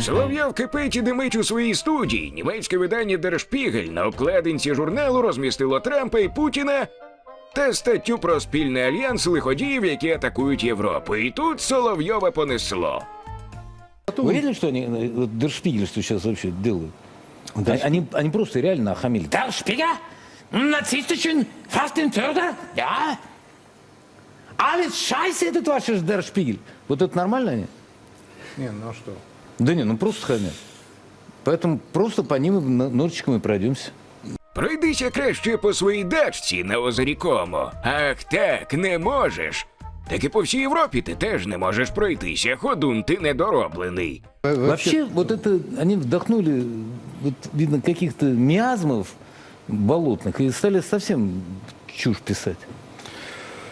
Соловйов кипить і димить у своїй студії. Німецьке видання Der Spiegel на обкладинці журналу розмістило Трампа і Путіна та статтю про спільний альянс лиходіїв, які атакують Європу. І тут Соловйова понесло. Вы видели, что они, э, вот Дершпигель, что сейчас вообще делают? Они, они, они просто реально охамили. Der Spiegel? Narzisstischen Fastenförder? Ja? Alles scheiße, этот ваш Дершпигель. Вот это нормально они? Не, ну а что? Да не, ну просто хамят. Поэтому просто по ним и на- ножичком и пройдемся. Пройдися краще по своїй дачці на озері Комо. Ах так, не можеш. Так і по всій Європі ти теж не можеш пройтися, ходун ти недороблений. Вообще, вот это, они вдохнули, вот, видно, каких-то миазмов болотных и стали совсем чушь писать.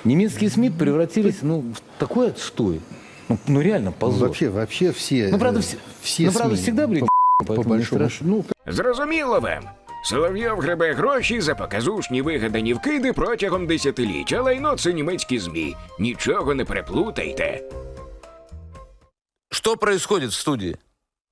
Немецкие СМИ превратились, ну, в такой отстой. Ну, ну, реально позор. Вообще, вообще все. ну, правда, э, все, все ну, правда, СМИ, всегда были по, по поэтому не большому страшно. Ну, Зрозуміло вам. Соловйов гребе гроші за показушні вигадані вкиди протягом десятиліть, а лайно це німецькі змі. Нічого не переплутайте. Что происходит в студии?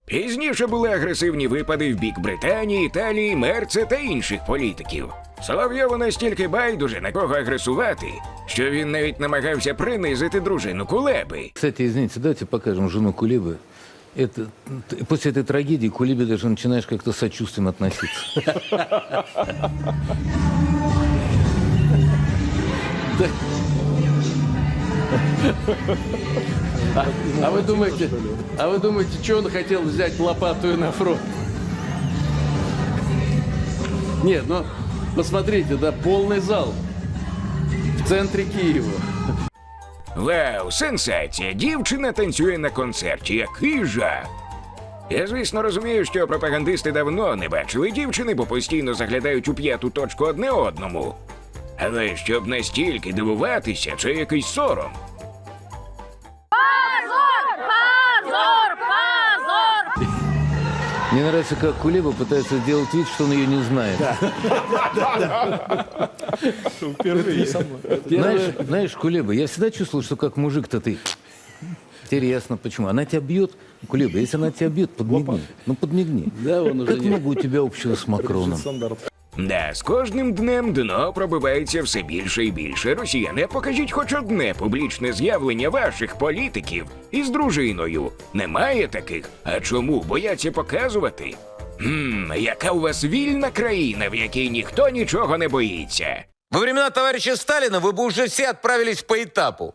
Пізніше були агресивні випади в бік Британії, Італії, Мерце та інших політиків. Соловйову настільки байдуже на кого агресувати, що він навіть намагався принизити дружину Кулеби. Кстати, извините, давайте покажем жену Кулебы. Это, т- после этой трагедии к Кулебе даже начинаешь как-то с сочувствием относиться. А вы думаете, а вы думаете, что он хотел взять лопату и на фронт? Нет, ну посмотрите, да, полный зал в центре Киева. Вау, сенсація! Дівчина танцює на концерті. Який жах! Я, звісно, розумію, що пропагандисти давно не бачили дівчини, бо постійно заглядають у п'яту точку одне одному. Але щоб настільки дивуватися, це якийсь сором. Мне нравится, как Кулеба пытается сделать вид, что он ее не знает. Знаешь, знаешь, Кулеба, я всегда чувствовал, что как мужик-то ты... Интересно, почему? Она тебя бьет, Кулеба, если она тебя бьет, подмигни. Ну, подмигни. Да, он уже Как не- много у тебя общего с Макроном? Да, з кожним днем дно пробивається все більше і більше. Росіяни, покажіть хоч одне публічне з'явлення ваших політиків із дружиною. Немає таких. А чому бояться показувати? Хм, яка у вас вільна країна, в якій ніхто нічого не боїться. Во времена товарища Сталина вы бы уже все отправились по этапу.